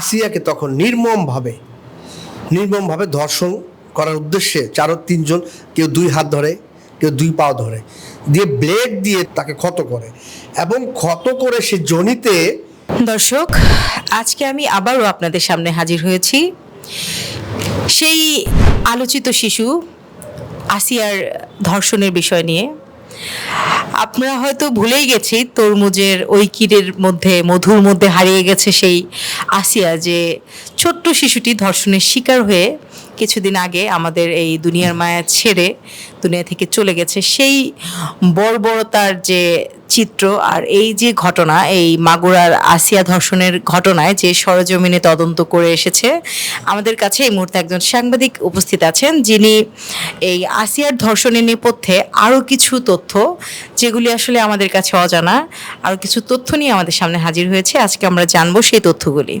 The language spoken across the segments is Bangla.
আসিয়াকে তখন নির্মমভাবে নির্মমভাবে ধর্ষণ করার উদ্দেশ্যে চারো তিনজন কেউ দুই হাত ধরে, কেউ দুই পাও ধরে, দিয়ে ব্লেড দিয়ে তাকে ক্ষত করে এবং ক্ষত করে সে জনিতে দর্শক, আজকে আমি আবারও আপনাদের সামনে হাজির হয়েছি। সেই আলোচিত শিশু আসিয়ার ধর্ষণের বিষয় নিয়ে। আপনারা হয়তো ভুলেই গেছি, তরমুজের ওই কিরের মধ্যে, মধুর মধ্যে হারিয়ে গেছে সেই আসিয়া যে ছোট্ট শিশুটি ধর্ষণের শিকার হয়ে কিছুদিন আগে আমাদের এই দুনিয়ার মায়া ছেড়ে দুনিয়া থেকে চলে গেছে। সেই বর্বরতার যে চিত্র আর এই যে ঘটনা, এই মাগুরার আসিয়া ধর্ষণের ঘটনায় যে সরজমিনে তদন্ত করে এসেছে, আমাদের কাছে এই মুহূর্তে একজন সাংবাদিক উপস্থিত আছেন, যিনি এই আসিয়ার ধর্ষণের নেপথ্যে আরও কিছু তথ্য, যেগুলি আসলে আমাদের কাছে অজানা আরও কিছু তথ্য নিয়ে আমাদের সামনে হাজির হয়েছে। আজকে আমরা জানব সেই তথ্যগুলি।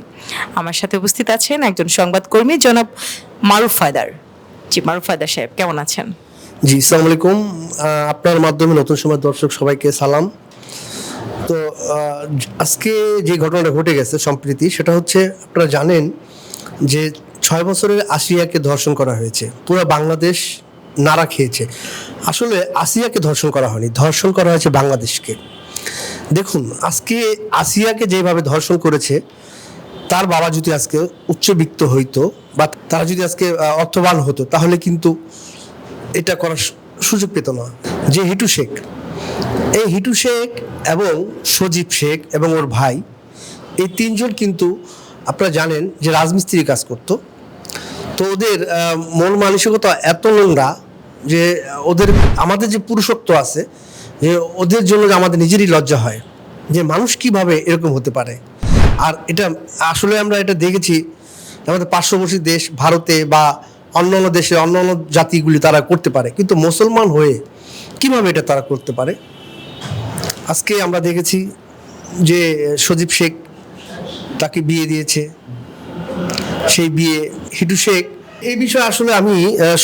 আমার সাথে উপস্থিত আছেন একজন সংবাদকর্মী, জনাব মারুফ ফায়দার জি, মারুফ ফায়দার সাহেব, কেমন আছেন? জি সালাম আলাইকুম আপনার মাধ্যমে নতুন সময় দর্শক সবাইকে সালাম। তো আজকে যে ঘটনাটা ঘটে গেছে সম্প্রীতি, সেটা হচ্ছে আপনারা জানেন যে ছয় বছরের আসিয়াকে ধর্ষণ করা হয়েছে। পুরো বাংলাদেশ নাড়া খেয়েছে। আসলে আসিয়াকে ধর্ষণ করা হয়নি, ধর্ষণ করা হয়েছে বাংলাদেশকে। দেখুন, আজকে আসিয়াকে যেভাবে ধর্ষণ করেছে, তার বাবা যদি আজকে উচ্চবিত্ত হইতো বা তারা যদি আজকে অর্থবান হতো, তাহলে কিন্তু এটা করার সুযোগ পেত না। যে হিটু শেখ। এই হিটু শেখ এবং সজীব শেখ এবং ওর ভাই, এই তিনজন কিন্তু আপনারা জানেন যে রাজমিস্ত্রি কাজ করতো। তো ওদের মন মানসিকতা এত নোংরা যে ওদের, আমাদের যে পুরুষত্ব আছে, যে ওদের জন্য আমাদের নিজেরই লজ্জা হয়, যে মানুষ কীভাবে এরকম হতে পারে। আর এটা, আসলে আমরা এটা দেখেছি আমাদের পার্শ্ববর্তী দেশ ভারতে বা অন্য অন্য দেশে, অন্য অন্য জাতিগুলি তারা করতে পারে। কিন্তু মুসলমান হয়ে কীভাবে এটা তারা করতে পারে? আজকে আমরা দেখেছি যে সজীব শেখ তাকে বিয়ে দিয়েছে। সেই বিয়ে হিটু শেখ। এই বিষয়ে আসলে আমি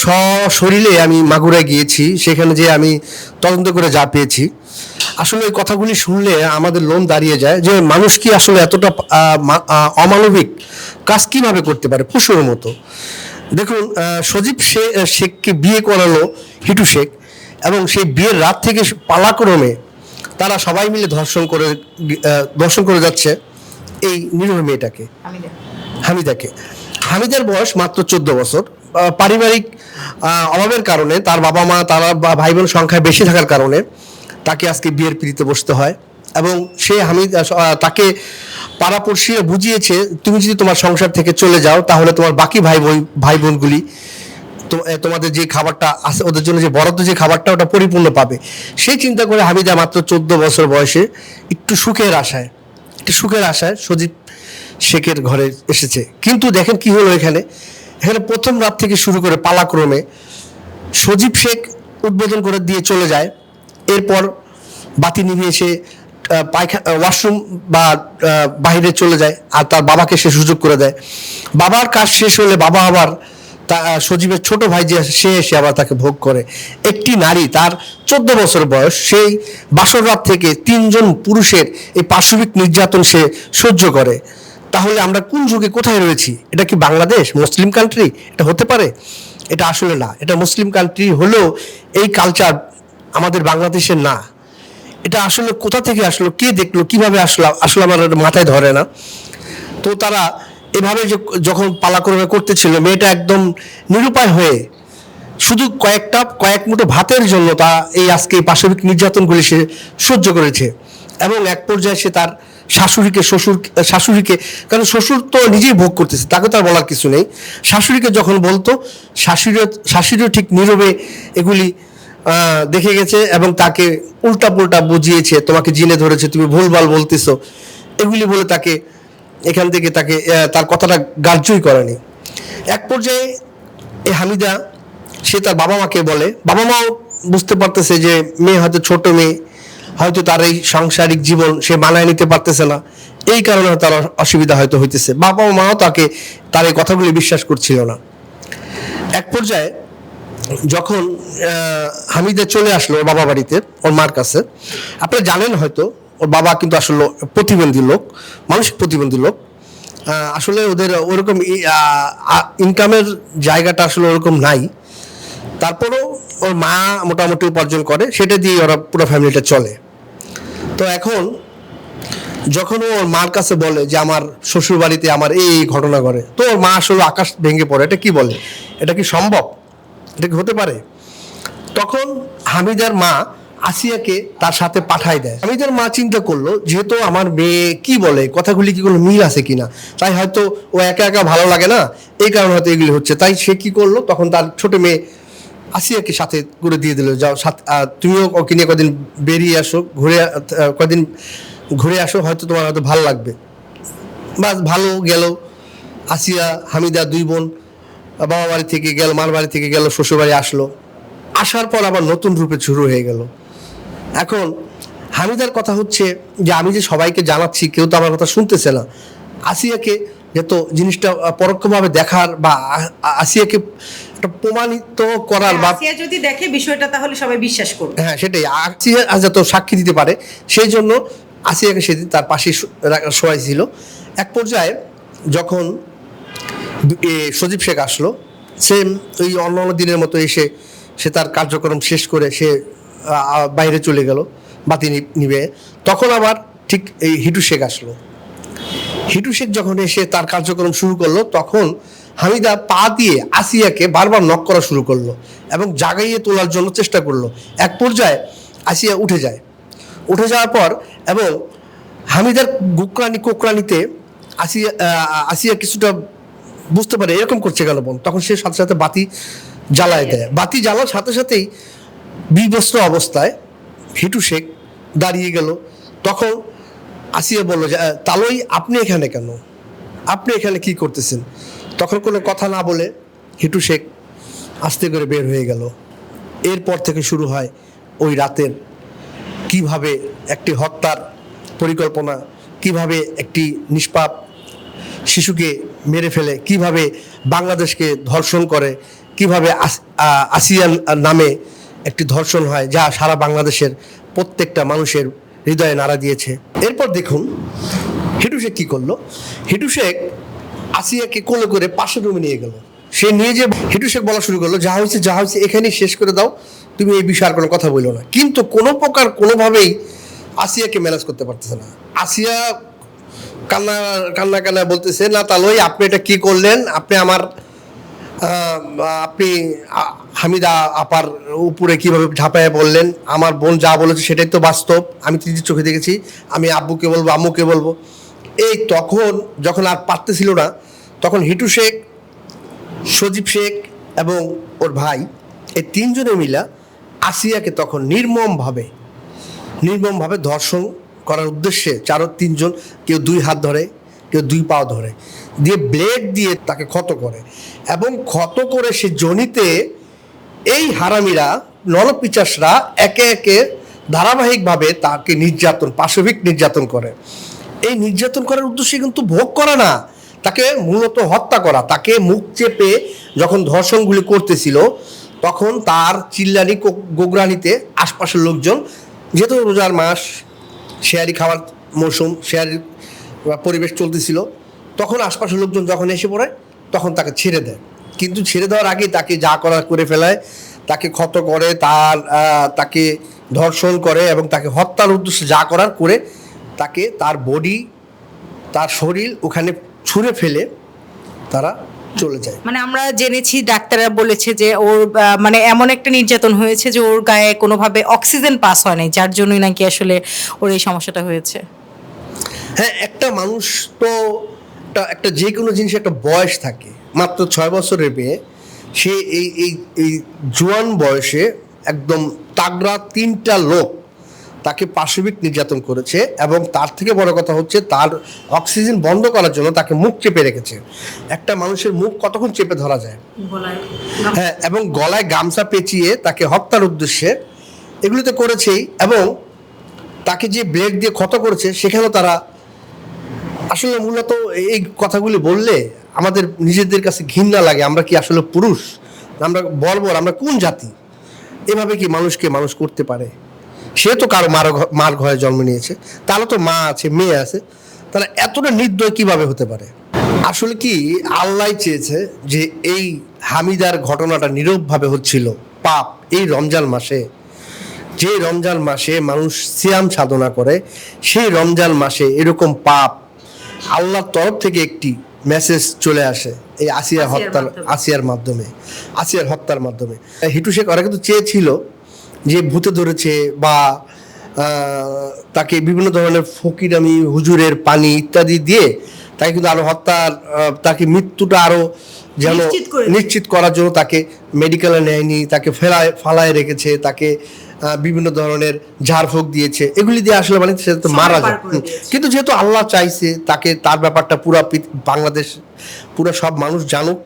সশরীরে আমি মাগুরায় গিয়েছি। সেখানে যে আমি তদন্ত করে যা পেয়েছি। আসলে এই কথাগুলি শুনলে আমাদের লোন দাঁড়িয়ে যায় যে মানুষ কি আসলে এতটা অমানবিক কাজ কীভাবে করতে পারে? পশুর মতো। দেখুন সজীব শেখকে বিয়ে করালো হিটু শেখ এবং সেই বিয়ের রাত থেকে পালাক্রমে তারা সবাই মিলে ধর্ষণ করে ধর্ষণ করে যাচ্ছে এই নিরীহ মেয়েটাকে। হামিদাকে। হামিদার বয়স মাত্র চোদ্দ বছর। পারিবারিক অভাবের কারণে তার বাবা মা তারা বা ভাই বোন সংখ্যা বেশি থাকার কারণে তাকে আজকে বিয়ের পিড়িতে বসতে হয়। এবং সে হামিদ তাকে পাড়াপড়শিরা বুঝিয়েছে তুমি যদি তোমার সংসার থেকে চলে যাও তাহলে তোমার বাকি ভাই ভাই বোনগুলি তোমাদের যে খাবারটা আছে ওদের জন্য যে বরাদ্দ যে খাবারটা ওটা পরিপূর্ণ পাবে। সেই চিন্তা করে হামিদা মাত্র চোদ্দ বছর বয়সে একটু সুখের আশায় একটু সুখের আশায় সজীব শেখের ঘরে এসেছে। কিন্তু দেখেন কি হলো এখানে? এখানে প্রথম রাত থেকে শুরু করে পালাক্রমে সজীব শেখ উদ্বোধন করে দিয়ে চলে যায়। এরপর বাতি নিভিয়ে সে আহ, ওয়াশরুম বা বাইরে চলে যায় আর তার বাবাকে সে সুযোগ করে দেয়। বাবার কাজ শেষ হলে বাবা আবার তা সজীবের ছোট ভাই যে সে এসে আবার তাকে ভোগ করে। একটি নারী তার চোদ্দ বছর বয়স, সেই বাসর রাত থেকে তিনজন পুরুষের এই পাশবিক নির্যাতন সে সহ্য করে। তাহলে আমরা কোন যুগে কোথায় রয়েছি? এটা কি বাংলাদেশ? মুসলিম কান্ট্রি এটা হতে পারে? এটা আসলে না। এটা মুসলিম কান্ট্রি হলেও এই কালচার আমাদের বাংলাদেশের না। এটা আসলে কোথা থেকে আসলো? কে দেখল? কীভাবে আসলো আসলে আমার মাথায় ধরে না। তো তারা এভাবে যে যখন পালাক্রমে করতেছিল, মেয়েটা একদম নিরুপায় হয়ে শুধু কয়েকটা কয়েক মুঠো ভাতের জন্য তা এই আজকে পাশবিক নির্যাতনগুলি সে সহ্য করেছে। এবং এক পর্যায়ে সে তার শাশুড়িকে, শ্বশুর শাশুড়িকে কারণ শ্বশুর তো নিজেই ভোগ করতেছে, তাকে তো আর বলার কিছু নেই। শাশুড়িকে যখন বলতো শাশুড়ি শাশুড়িও ঠিক নীরবে এগুলি দেখে গেছে এবং তাকে উল্টা পুল্টা বুঝিয়েছে, তোমাকে জিনে ধরেছে, তুমি ভুলভাল বলতেছো। এগুলি বলে তাকে এখান থেকে তাকে তার কথাটা গ্রাহ্যই করেনি। এক পর্যায়ে এই হামিদা, সে তার বাবা মাকে বলে, বাবা মাও বুঝতে পারতেছে যে মেয়ে হয়তো ছোট মেয়ে, হয়তো তার এই সাংসারিক জীবন সে মানায় নিতে পারতেছে না। এই কারণে তার অসুবিধা হয়তো হইতেছে। বাবা মাও তাকে, তার এই কথাগুলি বিশ্বাস করছিল না। এক পর্যায়ে যখন হামিদা চলে আসলো ওর বাবা বাড়িতে, ওর মার কাছে আপনারা জানেন হয়তো, ওর বাবা কিন্তু আসলে প্রতিবন্ধী লোক মানসিক প্রতিবন্ধী লোক। আসলে ওদের ওরকম ইনকামের জায়গাটা আসলে ওরকম নাই। তারপরেও ওর মা মোটামুটি উপার্জন করে, সেটা দিয়ে ওরা পুরো ফ্যামিলিটা চলে। তো এখন, যখন ওর মার কাছে বলে যে আমার শ্বশুর বাড়িতে আমার এই এই ঘটনা ঘটে, তো ওর মা আসলে আকাশ ভেঙে পড়ে, এটা কি বলে? এটা কি সম্ভব? এটা হতে পারে? তখন হামিদার মা আসিয়াকে তার সাথে পাঠায় দেয়। হামিদার মা চিন্তা করল, যেহেতু আমার মেয়ে কি বলে? কথাগুলি কি কোনো মিল আছে কিনা? তাই হয়তো ও একা একা ভালো লাগে না। এই কারণে হয়তো এগুলি হচ্ছে। তাই সে কি করল? তখন তার ছোট মেয়ে আসিয়াকে সাথে করে দিয়ে দিল, যাও তুমিও ওকে নিয়ে কদিন বেরিয়ে আসো, ঘুরে কদিন ঘুরে আসো, হয়তো তোমার হয়তো ভালো লাগবে। বাস, ভালো গেল। আসিয়া, হামিদা দুই বোন বাবা বাড়ি থেকে গেল মার বাড়ি থেকে গেল শ্বশুর বাড়ি আসলো। আসার পর আবার নতুন রূপে শুরু হয়ে গেল। এখন হামিদার কথা হচ্ছে যে আমি যে সবাইকে জানাচ্ছি কেউ তো আমার কথা শুনতেছে না। আসিয়াকে যেহেতু জিনিসটা পরোক্ষভাবে দেখার বা আসিয়াকে একটা প্রমাণিত করার বা যদি দেখে বিষয়টা তাহলে সবাই বিশ্বাস করবে। হ্যাঁ সেটাই। আসিয়া যত সাক্ষী দিতে পারে সেই জন্য আসিয়াকে সেদিন তার পাশে শোয়াই ছিল এক পর্যায়ে যখন সজীব শেখ আসলো। সেম ওই অন্য অন্য দিনের মতো এসে সে তার কার্যক্রম শেষ করে সে বাইরে চলে গেল, বাতি নিবে। তখন আবার ঠিক এই হিটু শেখ আসলো। হিটু শেখ যখন এসে তার কার্যক্রম শুরু করল, তখন হামিদা পা দিয়ে আসিয়াকে বারবার নক করা শুরু করল এবং জাগাইয়ে তোলার জন্য চেষ্টা করল। এক পর্যায়ে আসিয়া উঠে যায়। উঠে যাওয়ার পর এবং হামিদার গুকরানি কোকরানিতে আসিয়া আসিয়া কিছুটা বুঝতে পারে এরকম করছে গেল বোন। তখন সে সাথে সাথে বাতি জ্বালায় দেয়। বাতি জ্বালার সাথে সাথেই বিবস্ত্র অবস্থায় হিটু শেখ দাঁড়িয়ে গেল। তখন আসিয়া বলল যে তালই আপনি এখানে কেন? আপনি এখানে কি করতেছেন? তখন কোনো কথা না বলে হিটু শেখ আস্তে করে বের হয়ে গেল। এরপর থেকে শুরু হয় ওই রাতের কীভাবে একটি হত্যার পরিকল্পনা কীভাবে একটি নিষ্পাপ শিশুকে মেরে ফেলে, কীভাবে বাংলাদেশকে ধর্ষণ করে, কীভাবে আসিয়ান নামে একটি ধর্ষণ হয়, যা সারা বাংলাদেশের প্রত্যেকটা মানুষের হৃদয়ে নাড়া দিয়েছে। এরপর দেখুন, হিটু শেখ কী করল? হিটু শেখ আসিয়াকে কোলে করে পাশের রুমে নিয়ে গেল। সে নিয়ে যে হিটু শেখ বলা শুরু করল, যা হয়েছে যা হয়েছে, এখানেই শেষ করে দাও, তুমি এই বিষয়ে আর কোনো কথা বলল না। কিন্তু কোনো প্রকার কোনোভাবেই আসিয়াকে ম্যানেজ করতে পারতেছে না। আসিয়া কান্না কান্না কান্না বলতেছে, না, তাহলে আপনি এটা কি করলেন? আপনি আমার আপনি হামিদা আপার উপরে কীভাবে ঝাঁপায় বললেন আমার বোন যা বলেছে সেটাই তো বাস্তব। আমি নিজের চোখে দেখেছি। আমি আব্বুকে বলব, আম্মুকে বলব। এই তখন যখন আর পারতেছিল না, তখন হিটু শেখ, সজীব শেখ এবং ওর ভাই, এই তিনজনে মিলা আসিয়াকে তখন নির্মমভাবে নির্মমভাবে ধর্ষণ করার উদ্দেশ্যে চারো তিনজন কেউ দুই হাত ধরে, কেউ দুই পাও ধরে, দিয়ে ব্লেড দিয়ে তাকে ক্ষত করে এবং ক্ষত করে সে জনিতে এই হারামিরা নরপিচাসরা একে একে ধারাবাহিকভাবে তাকে নির্যাতন, পাশবিক নির্যাতন করে। এই নির্যাতন করার উদ্দেশ্যে কিন্তু ভোগ করা না। তাকে মূলত হত্যা করা, তাকে মুখ চেপে যখন ধর্ষণগুলি করতেছিল, তখন তার চিল্লানি গোগরানিতে আশপাশের লোকজন, যেহেতু রোজার মাস শেয়ারি খাওয়ার মৌসুম, শেয়ারি পরিবেশ চলতেছিল, তখন আশপাশের লোকজন যখন এসে পড়ে, তখন তাকে ছেড়ে দেয়। কিন্তু ছেড়ে দেওয়ার আগে তাকে যা করার করে ফেলায়, তাকে ক্ষত করে, তার তাকে ধর্ষণ করে এবং তাকে হত্যার উদ্দেশ্যে যা করার করে তাকে তার বডি তার শরীর ওখানে ছুঁড়ে ফেলে তারা চলে যায়। মানে আমরা জেনেছি ডাক্তাররা বলেছে যে ওর মানে এমন একটা নির্যাতন হয়েছে যে ওর গায়ে কোনোভাবে অক্সিজেন পাস হয় নাই যার জন্যই নাকি আসলে ওর এই সমস্যাটা হয়েছে। হ্যাঁ একটা মানুষ তো একটা- যে কোনো জিনিস একটা বয়স থাকে। মাত্র ছয় বছরের মেয়ে সে এই এই এই জোয়ান বয়সে একদম তাগড়া তিনটা লোক তাকে পাশবিক নির্যাতন করেছে এবং তার থেকে বড় কথা হচ্ছে তার অক্সিজেন বন্ধ করার জন্য তাকে মুখ চেপে রেখেছে। একটা মানুষের মুখ কতক্ষণ চেপে ধরা যায়? হ্যাঁ এবং গলায় গামছা পেঁচিয়ে তাকে হত্যার উদ্দেশ্যে এগুলি তো করেছেই এবং তাকে যে ব্লেড দিয়ে ক্ষত করেছে সেখানেও তারা আসলে মূলত এই কথাগুলি বললে আমাদের নিজেদের কাছে ঘৃণা লাগে আমরা কি আসলে পুরুষ? আমরা বর্বর আমরা কোন জাতি? এভাবে কি মানুষকে মানুষ করতে পারে? সে তো কারও মার মার ঘরে জন্ম নিয়েছে তাহলে তো মা আছে মেয়ে আছে তাহলে এতটা নির্দয় কীভাবে হতে পারে? আসলে কি আল্লাহ চেয়েছে যে এই হামিদার ঘটনাটা নীরবভাবে হচ্ছিল পাপ এই রমজান মাসে। যে রমজান মাসে মানুষ সিয়াম সাধনা করে সেই রমজান মাসে এরকম পাপ আল্লাহর তরফ থেকে একটি মেসেজ চলে আসে এই আসিয়া আসিয়ার হত্যার আসিয়ার মাধ্যমে আসিয়ার হত্যার মাধ্যমে। হিটু শেখ ওরা কিন্তু চেয়েছিল যে ভূতে ধরেছে বা তাকে বিভিন্ন ধরনের ফকিরামি হুজুরের পানি ইত্যাদি দিয়ে তাকে কিন্তু আরও হত্যার তাকে মৃত্যুটা আরও যেন নিশ্চিত করার জন্য তাকে মেডিকেলে নেয়নি তাকে ফেলায় ফালায় রেখেছে তাকে বিভিন্ন ধরনের ঝাড়ফুঁক দিয়েছে। এগুলি দিয়ে আসলে মানে সে তো মারা যায়। কিন্তু যেহেতু আল্লাহ চাইছে তাকে তার ব্যাপারটা পুরো বাংলাদেশ পুরো সব মানুষ জানুক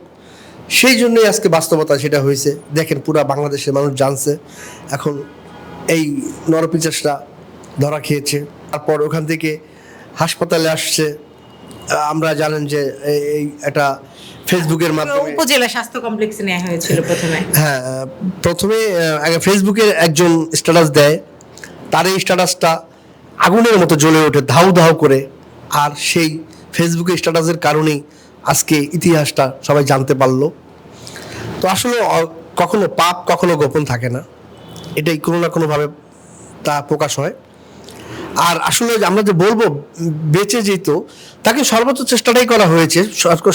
সেই জন্যই আজকে বাস্তবতা সেটা হয়েছে। দেখেন পুরা বাংলাদেশের মানুষ জানছে। এখন এই নরপিচাসটা ধরা খেয়েছে। তারপর ওখান থেকে হাসপাতালে আসছে। আমরা জানেন যে এই- একটা ফেসবুকের মাধ্যমে উপজেলা স্বাস্থ্য কমপ্লেক্সে নেওয়া হয়েছিল প্রথমে। হ্যাঁ প্রথমে আগে ফেসবুকে একজন স্ট্যাটাস দেয়। তার এই স্ট্যাটাসটা আগুনের মতো জ্বলে ওঠে ধাউ ধাউ করে। আর সেই ফেসবুকে স্ট্যাটাসের কারণেই আজকে ইতিহাসটা সবাই জানতে পারল। তো আসলে কখনো পাপ কখনো গোপন থাকে না। এটাই কোনো না কোনোভাবে তা প্রকাশ হয়। আর আসলে আমরা যে বলব বেঁচে যেত তাকে সর্বোচ্চ চেষ্টাটাই করা হয়েছে।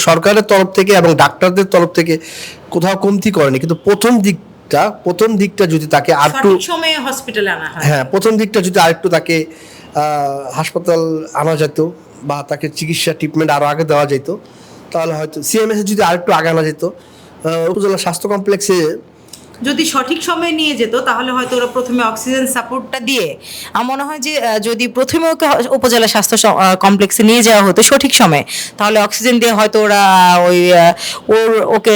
সরকারের তরফ থেকে এবং ডাক্তারদের তরফ থেকে কোথাও কমতি করেনি। কিন্তু প্রথম দিকটা প্রথম দিকটা যদি তাকে আর একটু হসপিটালে আনা হ্যাঁ। প্রথম দিকটা যদি আরেকটু তাকে হাসপাতাল আনা যেত বা তাকে চিকিৎসা ট্রিটমেন্ট আরও আগে দেওয়া যেত তাহলে হয়তো সিএমএস যদি আরেকটু আগানো যেত উপজেলা স্বাস্থ্য কমপ্লেক্সে যদি সঠিক সময়ে নিয়ে যেত, তাহলে হয়তো ওরা প্রথমে অক্সিজেন সাপোর্টটা দিয়ে আমার মনে হয় যে যদি প্রথমে ওকে উপজেলা স্বাস্থ্য কমপ্লেক্সে নিয়ে যাওয়া হতো সঠিক সময়ে, তাহলে অক্সিজেন দিয়ে হয়তো ওরা ওই ওর, ওকে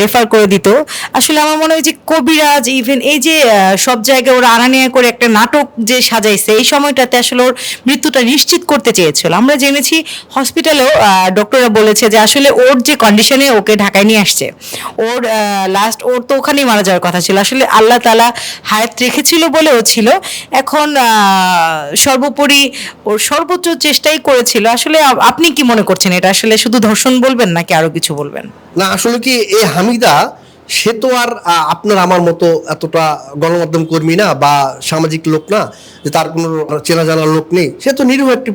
রেফার করে দিত। আসলে আমার মনে হয় যে, কবিরাজ ইভেন এই যে সব জায়গায় ওরা আনা নেওয়া করে একটা নাটক যে সাজাইছে, এই সময়টাতে আসলে ওর মৃত্যুটা নিশ্চিত করতে চেয়েছিল। আমরা জেনেছি হসপিটালেও ডক্টররা বলেছে যে, আসলে ওর যে কন্ডিশনে ওকে ঢাকায় নিয়ে আসছে। ওর লাস্ট ওর তো ওখানেই মারা যাওয়ার কথা ছিল। আসলে আল্লাহ তালা হায়াত রেখেছিল বলেও ছিল। এখন সর্বোপরি ওর সর্বোচ্চ চেষ্টাই করেছিল। আসলে আপনি কি মনে করছেন এটা? আসলে শুধু ধর্ষণ বলবেন নাকি আরও কিছু বলবেন? না, আসলে কি এই হামিদা, সে তো আর আপনার আমার মতো এতটা গণমাধ্যম কর্মী না বা সামাজিক লোক না, যে তার কোনো চেনা জানা লোক নেই। সে তো নিরীহ একটি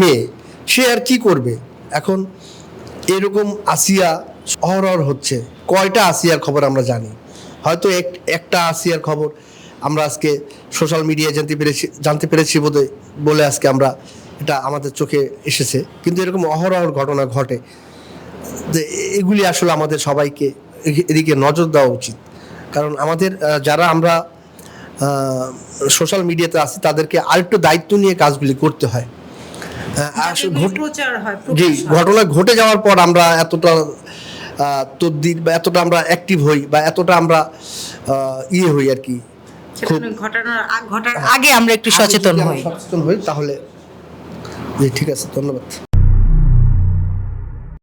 মেয়ে। সে আর কি করবে? এখন এরকম আসিয়া অহরহর হচ্ছে। কয়টা আসিয়ার খবর আমরা জানি? হয়তো এক- একটা আসিয়ার খবর। আমরা আজকে সোশ্যাল মিডিয়ায় জানতে পেরেছি জানতে পেরেছি বোধহয় বলে আজকে আমরা এটা আমাদের চোখে এসেছে। কিন্তু এরকম অহরহর ঘটনা ঘটে যে এগুলি আসলে আমাদের সবাইকে এদিকে নজর দেওয়া উচিত। কারণ আমাদের যারা আমরা সোশ্যাল মিডিয়াতে আছি তাদেরকে আরেকটু দায়িত্ব নিয়ে কাজগুলি করতে হয়। ঘটনা ঘটে যাওয়ার পর আমরা এতটা তদ্দির বা এতটা আমরা অ্যাক্টিভ হই বা এতটা আমরা ইয়ে হই আর কি। ঘটনার ঘটার আগে আমরা একটু সচেতন হই। সচেতন হই তাহলে ঠিক আছে ধন্যবাদ।